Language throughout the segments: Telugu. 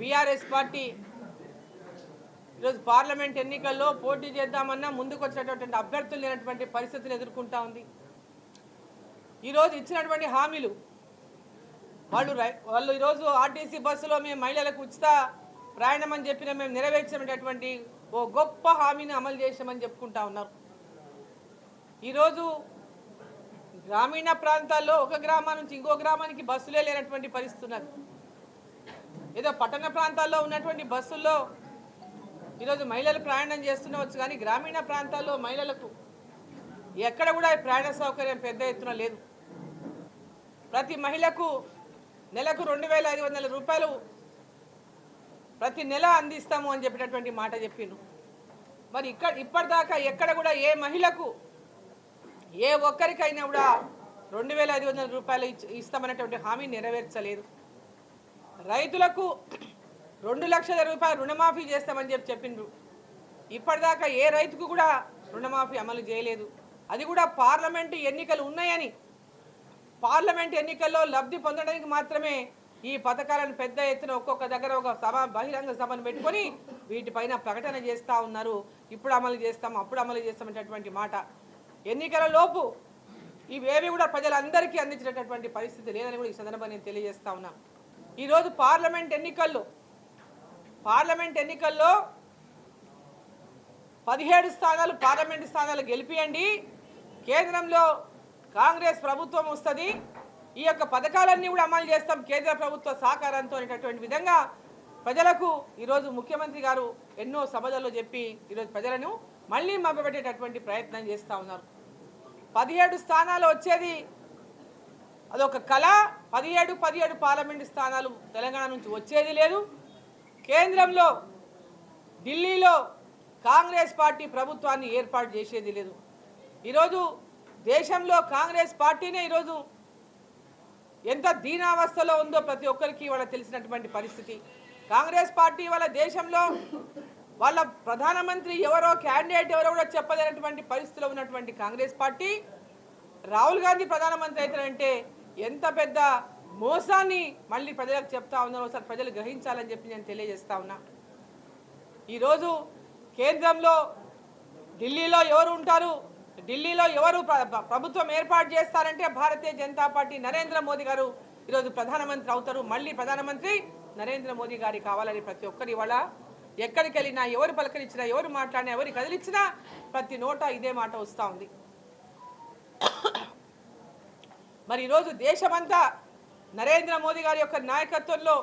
బీఆర్ఎస్ పార్టీ ఈరోజు పార్లమెంట్ ఎన్నికల్లో పోటీ చేద్దామన్నా ముందుకు అభ్యర్థులు లేనటువంటి పరిస్థితులు ఎదుర్కొంటా ఉంది. ఈరోజు ఇచ్చినటువంటి హామీలు వాళ్ళు రై వాళ్ళు ఈరోజు ఆర్టీసీ బస్సులో మేము మహిళలకు ఉచిత ప్రయాణం అని చెప్పిన మేము నెరవేర్చినటువంటి ఓ గొప్ప హామీని అమలు చేసామని చెప్పుకుంటా ఉన్నారు. ఈరోజు గ్రామీణ ప్రాంతాల్లో ఒక గ్రామం నుంచి ఇంకో గ్రామానికి బస్సులే లేనటువంటి పరిస్థితి ఏదో పట్టణ ప్రాంతాల్లో ఉన్నటువంటి బస్సుల్లో ఈరోజు మహిళలు ప్రయాణం చేస్తుండవచ్చు కానీ గ్రామీణ ప్రాంతాల్లో మహిళలకు ఎక్కడ కూడా ప్రయాణ సౌకర్యం పెద్ద ఎత్తున లేదు. ప్రతి మహిళకు నెలకు రెండు వేల ఐదు వందల రూపాయలు ప్రతి నెల అందిస్తాము అని చెప్పినటువంటి మాట చెప్పిండ్రు. మరి ఇక్కడ ఇప్పటిదాకా ఎక్కడ కూడా ఏ మహిళకు ఏ ఒక్కరికైనా కూడా రెండు వేల ఐదు వందల రూపాయలు ఇస్తామనేటువంటి హామీ నెరవేర్చలేదు. రైతులకు రెండు లక్షల రూపాయలు రుణమాఫీ చేస్తామని చెప్పి చెప్పిండ్రు. ఇప్పటిదాకా ఏ రైతుకు కూడా రుణమాఫీ అమలు చేయలేదు. అది కూడా పార్లమెంటు ఎన్నికలు ఉన్నాయని పార్లమెంట్ ఎన్నికల్లో లబ్ధి పొందడానికి మాత్రమే ఈ పథకాలను పెద్ద ఎత్తున ఒక్కొక్క దగ్గర ఒక సభ బహిరంగ సభను పెట్టుకొని వీటిపైన ప్రకటన చేస్తూ ఉన్నారు. ఇప్పుడు అమలు చేస్తాం అప్పుడు అమలు చేస్తామనేటటువంటి మాట. ఎన్నికల లోపు ఇవేవి కూడా ప్రజలందరికీ అందించినటువంటి పరిస్థితి లేదని కూడా ఈ సందర్భంగా నేను తెలియజేస్తా ఉన్నాను ఈరోజు పార్లమెంట్ ఎన్నికల్లో పార్లమెంట్ ఎన్నికల్లో పదిహేడు స్థానాలు పార్లమెంటు స్థానాలు గెలిపియండి. కేంద్రంలో కాంగ్రెస్ ప్రభుత్వం వస్తుంది. ఈ యొక్క పథకాలన్నీ కూడా అమలు చేస్తాం కేంద్ర ప్రభుత్వ సహకారంతో అనేటటువంటి విధంగా ప్రజలకు ఈరోజు ముఖ్యమంత్రి గారు ఎన్నో సభలలో చెప్పి ఈరోజు ప్రజలను మళ్ళీ మభ్యపెట్టేటటువంటి ప్రయత్నం చేస్తూ ఉన్నారు. పదిహేడు స్థానాలు వచ్చేది అదొక కళ. పదిహేడు పదిహేడు పార్లమెంటు స్థానాలు తెలంగాణ నుంచి వచ్చేది లేదు. కేంద్రంలో ఢిల్లీలో కాంగ్రెస్ పార్టీ ప్రభుత్వాన్ని ఏర్పాటు చేసేది లేదు. ఈరోజు దేశంలో కాంగ్రెస్ పార్టీనే ఈరోజు ఎంత దీనావస్థలో ఉందో ప్రతి ఒక్కరికి వాళ్ళ తెలిసినటువంటి పరిస్థితి. కాంగ్రెస్ పార్టీ వాళ్ళ దేశంలో వాళ్ళ ప్రధానమంత్రి ఎవరో క్యాండిడేట్ ఎవరో కూడా చెప్పలేనటువంటి పరిస్థితిలో ఉన్నటువంటి కాంగ్రెస్ పార్టీ. రాహుల్ గాంధీ ప్రధానమంత్రి అవుతారంటే ఎంత పెద్ద మోసాన్ని మళ్ళీ ప్రజలకు చెప్తా ఉన్నారో ఒకసారి ప్రజలు గ్రహించాలని చెప్పి నేను తెలియజేస్తా ఉన్నా. ఈరోజు కేంద్రంలో ఢిల్లీలో ఎవరు ఉంటారు? ఢిల్లీలో ఎవరు ప్రభుత్వం ఏర్పాటు చేస్తారంటే భారతీయ జనతా పార్టీ నరేంద్ర మోదీ గారు ఈరోజు ప్రధానమంత్రి అవుతారు. మళ్ళీ ప్రధానమంత్రి నరేంద్ర మోదీ గారి కావాలని ప్రతి ఒక్కరి ఇవాళ ఎక్కడికి వెళ్ళినా ఎవరు పలకరించినా ఎవరు మాట్లాడినా ఎవరు కదిలిచ్చినా ప్రతి నోట ఇదే మాట వస్తూ ఉంది. మరి ఈరోజు దేశమంతా నరేంద్ర మోదీ గారి యొక్క నాయకత్వంలో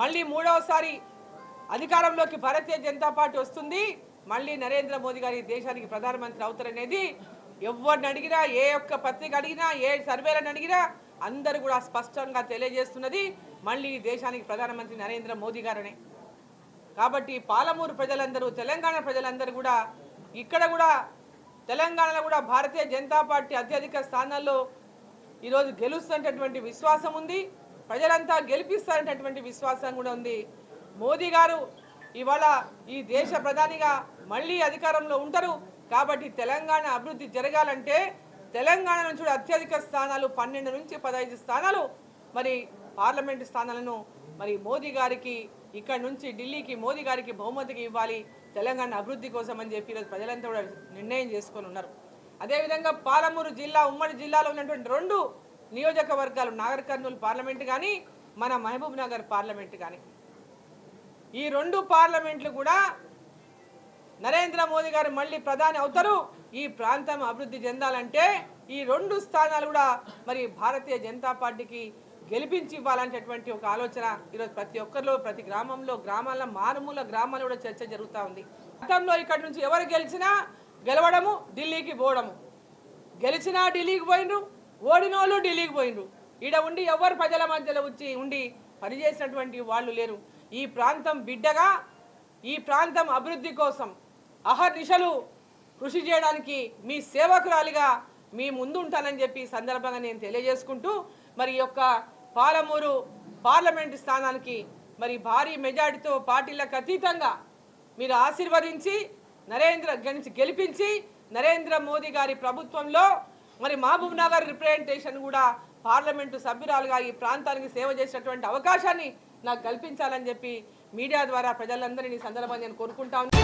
మళ్ళీ మూడవసారి అధికారంలోకి భారతీయ జనతా పార్టీ వస్తుంది. మళ్ళీ నరేంద్ర మోదీ గారి దేశానికి ప్రధానమంత్రి అవుతారనేది ఎవరిని అడిగినా ఏ ఒక్క పత్రిక అడిగినా ఏ సర్వేలను అడిగినా అందరూ కూడా స్పష్టంగా తెలియజేస్తున్నది మళ్ళీ దేశానికి ప్రధానమంత్రి నరేంద్ర మోదీ గారనే. కాబట్టి పాలమూరు ప్రజలందరూ తెలంగాణ ప్రజలందరూ కూడా ఇక్కడ కూడా తెలంగాణలో కూడా భారతీయ జనతా పార్టీ అత్యధిక స్థానాల్లో ఈరోజు గెలుస్తున్నటువంటి విశ్వాసం ఉంది. ప్రజలంతా గెలిపిస్తారనేటటువంటి విశ్వాసం కూడా ఉంది. మోదీ గారు ఇవాళ ఈ దేశ ప్రధానిగా మళ్ళీ అధికారంలో ఉంటారు. కాబట్టి తెలంగాణ అభివృద్ధి జరగాలంటే తెలంగాణ నుంచి కూడా అత్యధిక స్థానాలు పన్నెండు నుంచి పదహైదు స్థానాలు మరి పార్లమెంటు స్థానాలను మరి మోదీ గారికి ఇక్కడ నుంచి ఢిల్లీకి మోదీ గారికి బహుమతికి ఇవ్వాలి. తెలంగాణ అభివృద్ధి కోసం అని చెప్పి ఈరోజు ప్రజలంతా కూడా నిర్ణయం చేసుకొని ఉన్నారు. అదేవిధంగా పాలమూరు జిల్లా ఉమ్మడి జిల్లాలో ఉన్నటువంటి రెండు నియోజకవర్గాలు నాగర్ కర్నూలు పార్లమెంట్ కానీ మన మహబూబ్ నగర్ పార్లమెంట్ కానీ ఈ రెండు పార్లమెంట్లు కూడా నరేంద్ర మోదీ గారు మళ్ళీ ప్రధాని అవుతారు. ఈ ప్రాంతం అభివృద్ధి చెందాలంటే ఈ రెండు స్థానాలు కూడా మరి భారతీయ జనతా పార్టీకి గెలిపించి ఇవ్వాలనేటటువంటి ఒక ఆలోచన ఈరోజు ప్రతి ఒక్కరిలో ప్రతి గ్రామంలో గ్రామాల మారుమూల గ్రామాల్లో కూడా చర్చ జరుగుతూ ఉంది. గతంలో ఇక్కడి నుంచి ఎవరు గెలిచినా గెలవడము ఢిల్లీకి పోవడము. గెలిచినా ఢిల్లీకి పోయినరు ఓడినోళ్ళు ఢిల్లీకి పోయినరు ఈడ ఉండి ఎవరు ప్రజల మధ్యలో వచ్చి ఉండి పనిచేసినటువంటి వాళ్ళు లేరు. ఈ ప్రాంతం బిడ్డగా ఈ ప్రాంతం అభివృద్ధి కోసం అహర్నిశలు కృషి చేయడానికి మీ సేవకురాలిగా మీ ముందు ఉంటానని చెప్పి సందర్భంగా నేను తెలియజేసుకుంటూ మరి యొక్క పాలమూరు పార్లమెంటు స్థానానికి మరి భారీ మెజార్టీతో పార్టీలకు అతీతంగా మీరు ఆశీర్వదించి నరేంద్ర గెలిచి గెలిపించి నరేంద్ర మోదీ గారి ప్రభుత్వంలో మరి మహబూబ్ నగర్ రిప్రజెంటేషన్ కూడా పార్లమెంటు సభ్యురాలుగా ఈ ప్రాంతానికి సేవ చేసినటువంటి అవకాశాన్ని నాకు కల్పించాలని చెప్పి మీడియా ద్వారా ప్రజలందరినీ సందర్భంగా నేను కోరుకుంటా ఉన్నాను